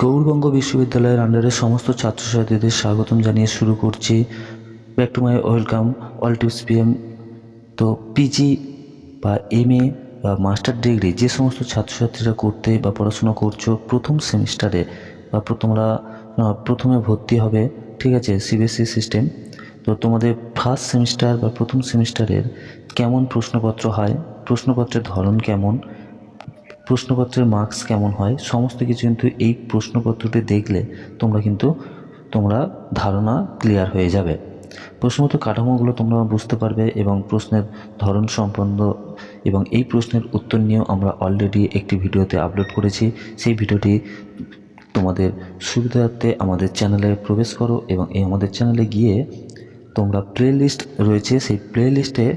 গৌরবঙ্গ বিশ্ববিদ্যালয়ের আন্ডারে সমস্ত ছাত্রছাত্রীদের স্বাগতম জানিয়ে শুরু করছি। Back to my welcome all tips PM তো পিজি বা এম এ বা মাস্টার ডিগ্রি যে সমস্ত ছাত্রছাত্রীরা করতে বা পড়াশোনা করছ প্রথম সেমিস্টারে বা তোমরা প্রথমে ভর্তি হবে, ঠিক আছে সিবিএসসি সিস্টেম তো তোমাদের ফার্স্ট সেমিস্টার বা প্রথম সেমিস্টারের কেমন প্রশ্নপত্র হয়? প্রশ্নপত্রের ধরন কেমন, প্রশ্নপত্রের মার্কস কেমন হয়, সমস্ত কিছু কিন্তু এই প্রশ্নপত্রটি দেখলে তোমরা কিন্তু তোমরা ধারণা ক্লিয়ার হয়ে যাবে। প্রশ্নপত্র কাঠামোগুলো তোমরা বুঝতে পারবে এবং প্রশ্নের ধরন সম্পন্ন এবং এই প্রশ্নের উত্তর নিয়েও আমরা অলরেডি একটি ভিডিওতে আপলোড করেছি। সেই ভিডিওটি তোমাদের সুবিধার্থে আমাদের চ্যানেলে প্রবেশ করো এবং এই আমাদের চ্যানেলে গিয়ে তোমরা প্লে রয়েছে, সেই প্লে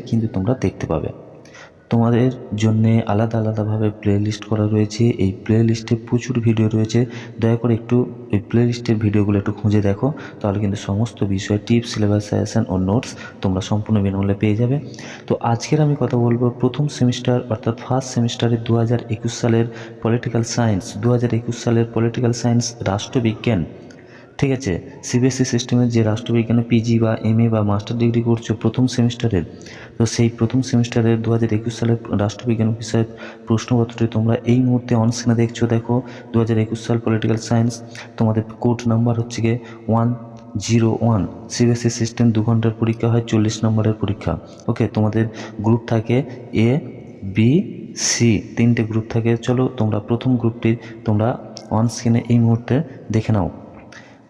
কিন্তু তোমরা দেখতে পাবে। তোমাদের জন্যে আলাদা আলাদাভাবে প্লে লিস্ট করা রয়েছে। এই প্লে লিস্টে প্রচুর ভিডিও রয়েছে। দয়া করে একটু এই প্লে লিস্টের ভিডিওগুলো একটু খুঁজে দেখো। তাহলে কিন্তু সমস্ত বিষয় টিপস সিলেবাস সাজেশন ও নোটস তোমরা সম্পূর্ণ বিনামূল্যে পেয়ে যাবে। তো আজকের আমি কথা বলব প্রথম সেমিস্টার অর্থাৎ ফার্স্ট সেমিস্টারে দু হাজার একুশ সালের পলিটিক্যাল সায়েন্স দু হাজার একুশ সালের পলিটিক্যাল সায়েন্স রাষ্ট্রবিজ্ঞান। ঠিক আছে সিবিএসসি সিস্টেমের যে রাষ্ট্রবিজ্ঞানে পিজি বা এম বা মাস্টার ডিগ্রি করছ প্রথম সেমিস্টারের তো সেই প্রথম সেমিস্টারের দু হাজার একুশ সালের রাষ্ট্রবিজ্ঞান বিষয়ের প্রশ্নপত্রটি তোমরা এই মুহূর্তে অনস্ক্রিনে দেখছ। দেখো দু হাজার একুশ সাল পলিটিক্যাল সায়েন্স তোমাদের কোড নাম্বার হচ্ছে গিয়ে one zero one CBSC system দু ঘণ্টার পরীক্ষা হয়, চল্লিশ নম্বরের পরীক্ষা। ওকে তোমাদের গ্রুপ থাকে এ বি সি তিনটে গ্রুপ থাকে। চলো, তোমরা প্রথম গ্রুপটি তোমরা অন স্ক্রিনে এই মুহূর্তে দেখে নাও।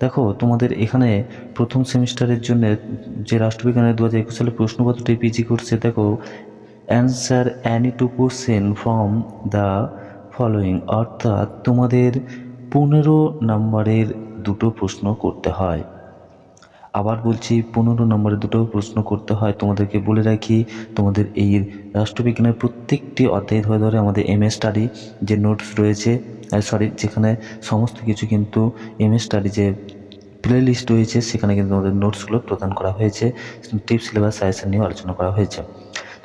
দেখো, তোমাদের এখানে প্রথম সেমিস্টারের জন্য যে রাষ্ট্রবিজ্ঞানের দু হাজার একুশ সালে প্রশ্নপত্রটি পিজি করছে, দেখো answer any two question from the following অর্থাৎ তোমাদের পনেরো নম্বরের দুটো প্রশ্ন করতে হয়। আবার বলছি, পনেরো নম্বরে দুটো প্রশ্ন করতে হয়। তোমাদেরকে বলে রাখি, তোমাদের এই রাষ্ট্রবিজ্ঞানের প্রত্যেকটি অধ্যায় ধরে ধরে আমাদের এম এস স্টাডি যে নোটস রয়েছে সরি যেখানে সমস্ত কিছু কিন্তু এম এস স্টাডি যে প্লে লিস্ট রয়েছে, সেখানে কিন্তু আমাদের নোটসগুলো প্রদান করা হয়েছে টিপস সিলেবাস সাজেশন নিয়েও আলোচনা করা হয়েছে।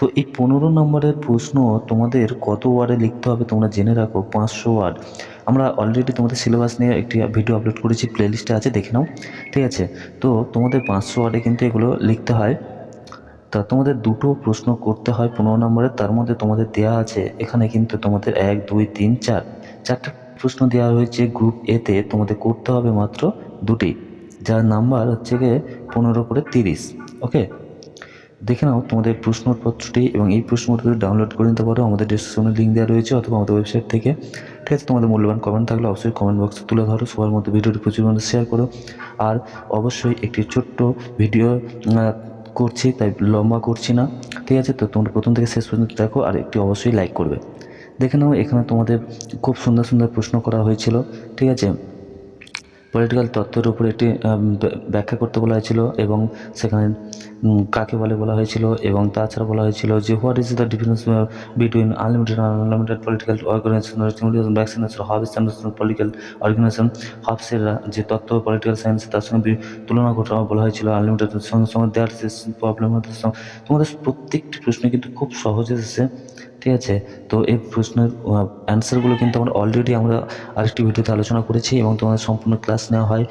তো এই পনেরো নম্বরের প্রশ্ন তোমাদের কত ওয়ার্ডে লিখতে হবে তোমরা জেনে রাখো পাঁচশো ওয়ার্ড আমরা অলরেডি তোমাদের সিলেবাস নিয়ে একটি ভিডিও আপলোড করেছি প্লে লিস্টে আছে, দেখে নাও, ঠিক আছে? তো তোমাদের পাঁচশো ওয়ার্ডে কিন্তু এগুলো লিখতে হয়। তা তোমাদের দুটো প্রশ্ন করতে হয় পনেরো নম্বরের তার মধ্যে তোমাদের দেয়া আছে, এখানে কিন্তু তোমাদের এক, দুই, তিন, চার। চারটা প্রশ্ন দেওয়া হয়েছে গ্রুপ এতে তোমাদের করতে হবে মাত্র দুটি। যার নাম্বার হচ্ছে গিয়ে পনেরো করে তিরিশ ওকে দেখে নাও তোমাদের প্রশ্নপত্রটি এবং এই প্রশ্নপত্রটি ডাউনলোড করে নিতে পারো। আমাদের ডিসক্রিপশনে লিঙ্ক দেওয়া রয়েছে অথবা আমাদের ওয়েবসাইট থেকে। ঠিক আছে, তোমাদের মূল্যবান কমেন্ট থাকলে অবশ্যই কমেন্ট বক্সে তুলে ধরো। সবার মধ্যে ভিডিওটি প্রচুর মধ্যে শেয়ার করো। আর অবশ্যই একটি ছোট্ট ভিডিও করছি, তাই লম্বা করছি না। ঠিক আছে, তো তোমরা প্রথম থেকে শেষ পর্যন্ত দেখো আর একটি অবশ্যই লাইক করবে। দেখে নাও, এখানে তোমাদের খুব সুন্দর সুন্দর প্রশ্ন করা হয়েছিল। ঠিক আছে পলিটিক্যাল তত্ত্বের উপর একটি ব্যাখ্যা করতে বলা হয়েছিল এবং সেখানে কাকে বলে বলা হয়েছিল এবং তাছাড়া বলা হয়েছিল যে what is the difference between unlimited unlimited political organisation vaccination Hobbes political organisation হাবসের যে তত্ত্ব পলিটিক্যাল সায়েন্স তার সঙ্গে তুলনা ঘটা বলা হয়েছিল আনলিমিটেড সঙ্গে সঙ্গে দেয়ার প্রবলেম তোমাদের প্রত্যেকটি প্রশ্ন কিন্তু খুব সহজে এসেছে। ঠিক আছে, তো এই প্রশ্নের অ্যান্সারগুলো কিন্তু আমরা অলরেডি আমরা আরেকটি ভিডিওতে আলোচনা করেছি এবং তোমাদের সম্পূর্ণ ক্লাস নেওয়া হয়।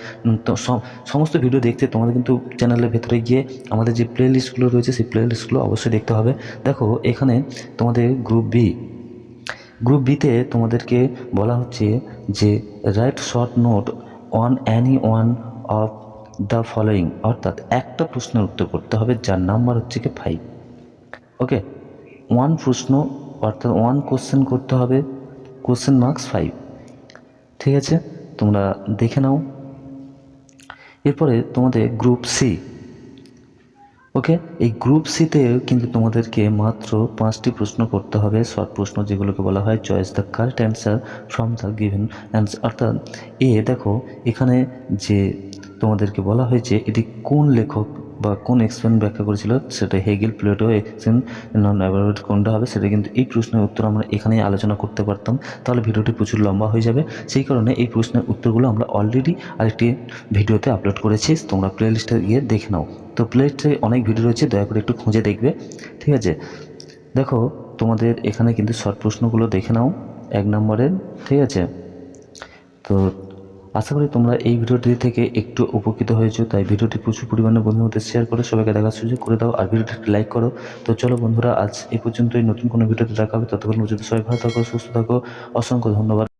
তো সম- সমস্ত ভিডিও দেখতে তোমাদের কিন্তু চ্যানেলের ভেতরে গিয়ে আমাদের যে প্লে লিস্টগুলো রয়েছে, সেই প্লে লিস্টগুলো অবশ্যই দেখতে হবে। দেখো, এখানে তোমাদের গ্রুপ বি গ্রুপ বিতে তোমাদেরকে বলা হচ্ছে যে write short note on any one of the following অর্থাৎ একটা প্রশ্নের উত্তর করতে হবে, যার নাম্বার হচ্ছে কি ফাইভ ওকে ওয়ান প্রশ্ন, অর্থাৎ ওয়ান কোশ্চেন করতে হবে কোশ্চেন মার্কস ফাইভ ঠিক আছে? তোমরা দেখে নাও। এরপরে তোমাদের গ্রুপ সি ওকে এই গ্রুপ সিতে কিন্তু তোমাদেরকে মাত্র পাঁচটি প্রশ্ন করতে হবে। শর্ট প্রশ্ন যেগুলোকে বলা হয় choice the correct answer from the given answer অর্থাৎ, এ দেখো, এখানে যে তোমাদেরকে বলা হয়েছে, এটি কোন লেখক বা কোন এক্সপ্লেন ব্যাখ্যা করেছিল সেটা হেগেল প্লেটো এক্সপ্লেন নন অ্যাভারেট কোনটা হবে সেটা কিন্তু এই প্রশ্নের উত্তর আমরা এখানেই আলোচনা করতে পারতাম। তাহলে ভিডিওটি প্রচুর লম্বা হয়ে যাবে। সেই কারণে এই প্রশ্নের উত্তরগুলো আমরা অলরেডি আরেকটি ভিডিওতে আপলোড করেছি। তোমরা প্লে লিস্টে গিয়ে দেখে নাও। তো প্লে লিস্টে অনেক ভিডিও রয়েছে, দয়া করে একটু খুঁজে দেখবে। ঠিক আছে? দেখো, তোমাদের এখানে কিন্তু শর্ট প্রশ্নগুলো দেখে নাও। এক নম্বরের, ঠিক আছে? তো আশা করি তোমরা এই ভিডিওটি থেকে একটু উপকৃত হয়েছো, তাই ভিডিওটি প্রচুর পরিমাণে বন্ধুর মধ্যে শেয়ার করে সবাইকে দেখার সুযোগ করে দাও আর ভিডিওটি লাইক করো। তো চলো বন্ধুরা, আজ এই পর্যন্তই। নতুন কোনো ভিডিওতে দেখা হবে। ততক্ষণ পর্যন্ত সবাই ভালো থাকো, সুস্থ থাকো। অসংখ্য ধন্যবাদ।